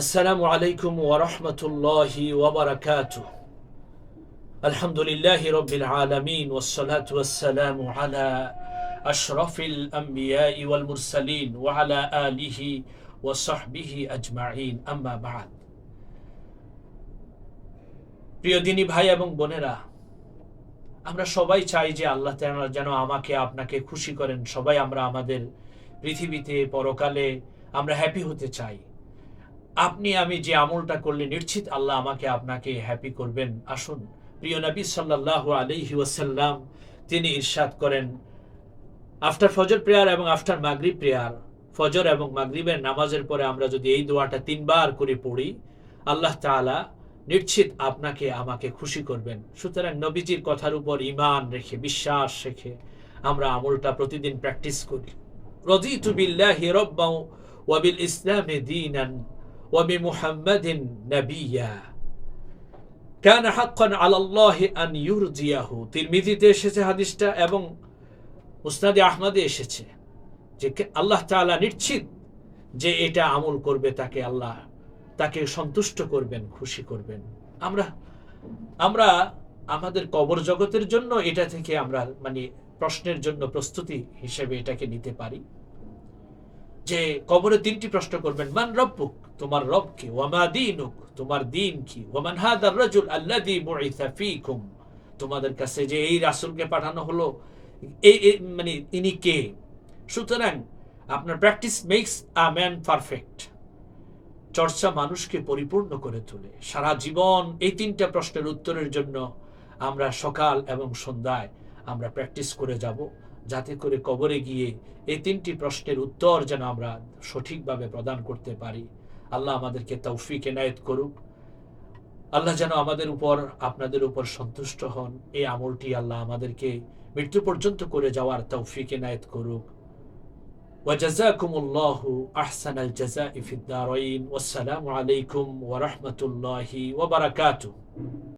আসসালামু আলাইকুম ওরহমতুল্লাহি ওবরাকাত আলহামদুলিল্লাহ রবিল আলমিন ওসলাত ওসালাম আলা আশরফিল আম্বিয়া ইউল মুরসালিন ওয়ালা আলিহি ওয়াসবিহি আজমাইন আম্মা বাদ প্রিয় ভাই এবং বোনেরা, আমরা সবাই চাই যে আল্লাহ যেন আমাকে, আপনাকে খুশি করেন। সবাই আমরা আমাদের পৃথিবীতে পরকালে আমরা হ্যাপি হতে চাই। আপনি আমি যে আমলটা করলে নিশ্চিত আল্লাহ আমাকে আপনাকে হ্যাপি করবেন। আসুন, প্রিয় নবী সাল্লাল্লাহু আলাইহি ওয়াসাল্লাম, তিনি ইরশাদ করেন। আফটার ফজর প্রেয়ার এবং আফটার মাগরিব প্রেয়ার, ফজর এবং মাগরিবের নামাজের পরে আমরা যদি এই দোয়াটা তিনবার করে পড়ি, আল্লাহ তাআলা নিশ্চিত আপনাকে আমাকে খুশি করবেন। সুতরাং নবীজির কথার উপর ইমান রেখে, বিশ্বাস রেখে আমরা আমলটা প্রতিদিন প্র্যাকটিস করি। রদিতু বিল্লাহি রব্বাও ওয়া বিল ইসলামি দীনান। ওয়া বিমুহাম্মাদিন নাবিয়্যা কান হাক্কান আলাল্লাহি আন ইউরজিয়াহু তিরমিজিতে এসেছে হাদিসটা এবং মুসনাদে আহমদে এসেছে যে আল্লাহ তাআলা নিশ্চিত যে এটা আমল করবে, তাকে আল্লাহ তাকে সন্তুষ্ট করবেন, খুশি করবেন। আমরা আমরা আমাদের কবর জগতের জন্য এটা থেকে আমরা মানে প্রশ্নের জন্য প্রস্তুতি হিসেবে এটাকে নিতে পারি। যে কবরে তিনটি প্রশ্ন করবেন, মান রব্বুক? তোমার রব কি ওয়ামা দিনুক? তোমার দিন কি ওয়ামান হাদার রাজুল আল্লাযী বুইসা ফীকুম? তোমাদের কাছে যে এই রাসূলকে পাঠানো হলো এই মানে তিনি কে? সুতরাং আপনার practice makes a man perfect. চর্চা মানুষকে পরিপূর্ণ করে তোলে। সারা জীবন এই তিনটা প্রশ্নের উত্তরের জন্য আমরা সকাল এবং সন্ধ্যায় আমরা প্র্যাকটিস করে যাব। যাতে করে কবরে গিয়ে এই তিনটি প্রশ্নের উত্তর যেন আমরা সঠিকভাবে প্রদান করতে পারি আল্লাহ আমাদেরকে তৌফিক এনায়েত করুক আল্লাহ যেন আমাদের উপর আপনাদের উপর সন্তুষ্ট হন এই আমলটি আল্লাহ আমাদেরকে মৃত্যু পর্যন্ত করে যাওয়ার তৌফিক এনায়েত করুক وجزاكم الله أحسن الجزاء في الدارين والسلام عليكم ورحمة الله وبركاته